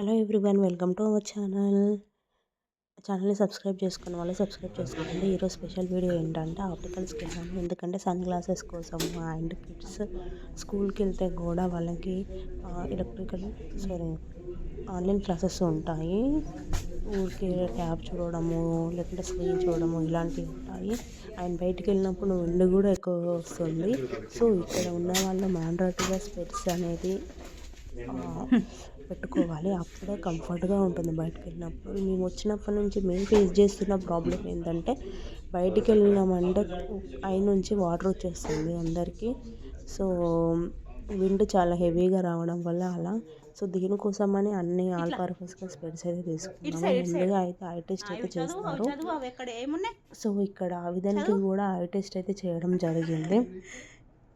Hello everyone welcome to our channel ఛానల్ని subscribe చేసుకున్న వాళ్ళు సబ్స్క్రైబ్ చేసుకోండి. ఈరోజు స్పెషల్ వీడియో ఏంటంటే ఆప్టికల్స్కి వెళ్ళాము ఎందుకంటే సన్ గ్లాసెస్ కోసం అండ్ కిడ్స్ స్కూల్కి వెళ్తే కూడా వాళ్ళకి ఎలక్ట్రికల్ సారీ ఆన్లైన్ క్లాసెస్ ఉంటాయి. ఊరికే ట్యాబ్ చూడడము లేకుంటే స్క్రీన్ చూడడము ఇలాంటివి ఉంటాయి. అండ్ బయటికి వెళ్ళినప్పుడు ఉండి కూడా ఎక్కువ వస్తుంది. సో ఇక్కడ ఉన్న వాళ్ళ మ్యాండేటరీగా స్పెట్స్ అనేది పెట్టుకోవాలి. అప్పుడే కంఫర్ట్గా ఉంటుంది బయటకు వెళ్ళినప్పుడు మేము వచ్చినప్పటి నుంచి మేము ఫేస్ చేస్తున్న ప్రాబ్లం ఏంటంటే బయటికి వెళ్ళినామంటే ఐ నుంచి వాటర్ వచ్చేస్తుంది అందరికీ. సో విండ్ చాలా హెవీగా రావడం వల్ల అలా. సో దీనికోసమని అన్ని ఆల్ పర్పస్గా స్పెడ్స్ అయితే తీసుకున్నాము. ముందుగా అయితే ఐ టెస్ట్ అయితే చేస్తారు సో ఇక్కడ ఆ విధానికి కూడా ఐ టెస్ట్ అయితే చేయడం జరిగింది.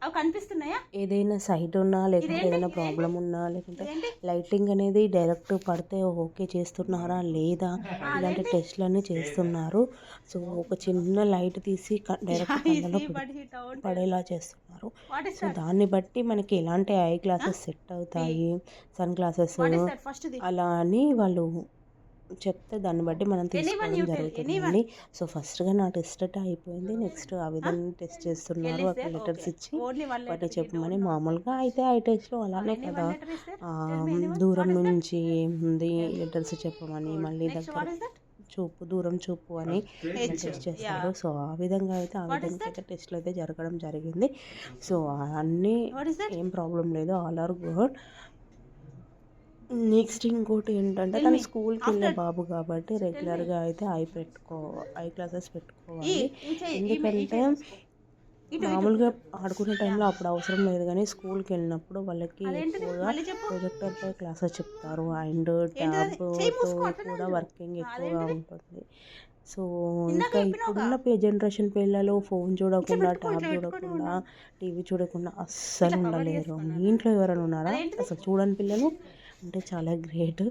అవి కనిపిస్తున్నాయా? ఏదైనా సైట్ ఉన్నా లేకుంటే ఏదైనా ప్రాబ్లం ఉన్నా లేకుంటే లైటింగ్ అనేది డైరెక్ట్ పడితే ఓకే చేస్తున్నారా లేదా ఇలాంటి టెస్ట్లన్నీ చేస్తున్నారు. సో ఒక చిన్న లైట్ తీసి డైరెక్ట్ పడేలా చేస్తున్నారు. సో దాన్ని బట్టి మనకి ఎలాంటి ఐ గ్లాసెస్ సెట్ అవుతాయి? సన్ గ్లాసెస్ అలా అని వాళ్ళు చెప్తే దాన్ని బట్టి మనం తీసుకోవడం జరుగుతుందండి సో ఫస్ట్గా నా టెస్ట్ అయితే అయిపోయింది. నెక్స్ట్ ఆ విధంగా టెస్ట్ చేస్తున్నారు. అక్కడ లెటర్స్ ఇచ్చి వాటిని చెప్పమని మామూలుగా అయితే ఐ టెస్ట్లో అలానే కదా. ఆ, దూరం నుంచి ఏముంది లెటర్స్ చెప్పమని మళ్ళీ దగ్గర చూపు దూరం చూపు అని టెస్ట్ చేస్తారు. సో ఆ విధంగా అయితే ఆ విధంగా అయితే టెస్ట్లు అయితే జరగడం జరిగింది. సో అన్నీ వాట్ ఏం ప్రాబ్లం లేదు. All are good. నెక్స్ట్ ఇంకోటి ఏంటంటే తను స్కూల్కి వెళ్ళే బాబు కాబట్టి రెగ్యులర్గా అయితే ఐ పెట్టుకో ఐ క్లాసెస్ పెట్టుకోవాలి. ఎందుకంటే మామూలుగా ఆడుకునే టైంలో అప్పుడు అవసరం లేదు కానీ స్కూల్కి వెళ్ళినప్పుడు వాళ్ళకి ఎక్కువగా మళ్ళీ చెప్పు. ప్రొజెక్టర్ పై క్లాసెస్ చెప్తారు అండ్ ట్యాబ్తో కూడా వర్కింగ్ ఎక్కువగా ఉంటుంది. సో ఇంకా ఇప్పుడున్న పే జనరేషన్ పిల్లలు ఫోన్ చూడకుండా ట్యాబ్ చూడకుండా టీవీ చూడకుండా అస్సలు ఉండలేరు. మీ ఇంట్లో ఎవరైనా ఉన్నారా? అసలు చూడని పిల్లలు అంటే చాలా గ్రేట్.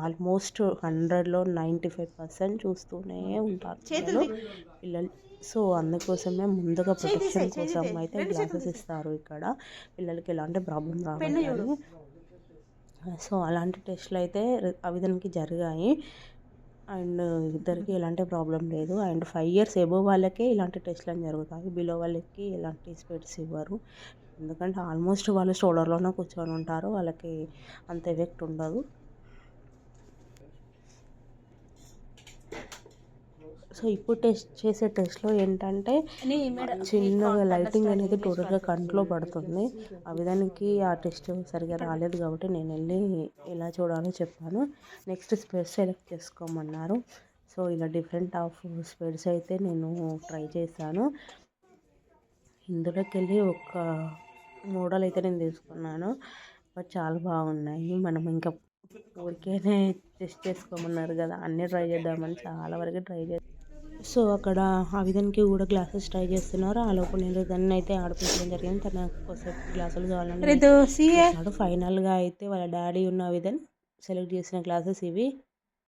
ఆల్మోస్ట్ హండ్రెడ్లో నైంటీ ఫైవ్ పర్సెంట్ చూస్తూనే ఉంటారు పిల్లలు. సో అందుకోసమే ముందుగా ప్రొటెక్షన్ కోసం అయితే గ్లాసెస్ ఇస్తారు ఇక్కడ. పిల్లలకి ఎలాంటి ప్రాబ్లం రావాలి సో అలాంటి టెస్ట్లు అయితే అవిధానికి జరిగాయి. అండ్ ఇద్దరికి ఎలాంటి ప్రాబ్లం లేదు. అండ్ ఫైవ్ ఇయర్స్ ఎబో వాళ్ళకే ఇలాంటి టెస్ట్లు అని జరుగుతాయి. బిలో వాళ్ళకి ఎలాంటి స్పెట్స్ ఇవ్వరు. ఎందుకంటే ఆల్మోస్ట్ వాళ్ళు షోల్డర్లోనే కూర్చొని ఉంటారు. వాళ్ళకి అంత ఎఫెక్ట్ ఉండదు. సో ఇప్పుడు టెస్ట్ చేసే టెస్ట్లో ఏంటంటే చిన్నగా లైటింగ్ అనేది టోటల్గా కంట్లో పడుతుంది. ఆ విధానికి ఆ టెస్ట్ సరిగా రాలేదు కాబట్టి నేను వెళ్ళి ఎలా చూడాలో చెప్పాను. నెక్స్ట్ స్పెడ్స్ సెలెక్ట్ చేసుకోమన్నారు. సో ఇలా డిఫరెంట్ ఆఫ్ స్పెడ్స్ అయితే నేను ట్రై చేశాను. ఇందులోకి వెళ్ళి ఒక మోడల్ అయితే నేను తీసుకున్నాను. బట్ చాలా బాగున్నాయి. మనం ఇంకా ఊరికేనే టెస్ట్ చేసుకోమన్నారు కదా. అన్నీ ట్రై చేద్దామని చాలా వరకు ట్రై చేస్తాను సో అక్కడ ఆ విధానికి కూడా గ్లాసెస్ ట్రై చేస్తున్నారు. ఆ లోపు నేను దాన్ని అయితే ఆడిపించడం జరిగింది. తన కోసం గ్లాసులు సిఏ? ఫైనల్గా అయితే వాళ్ళ డాడీ ఉన్న విధంగా సెలెక్ట్ చేసిన గ్లాసెస్ ఇవి.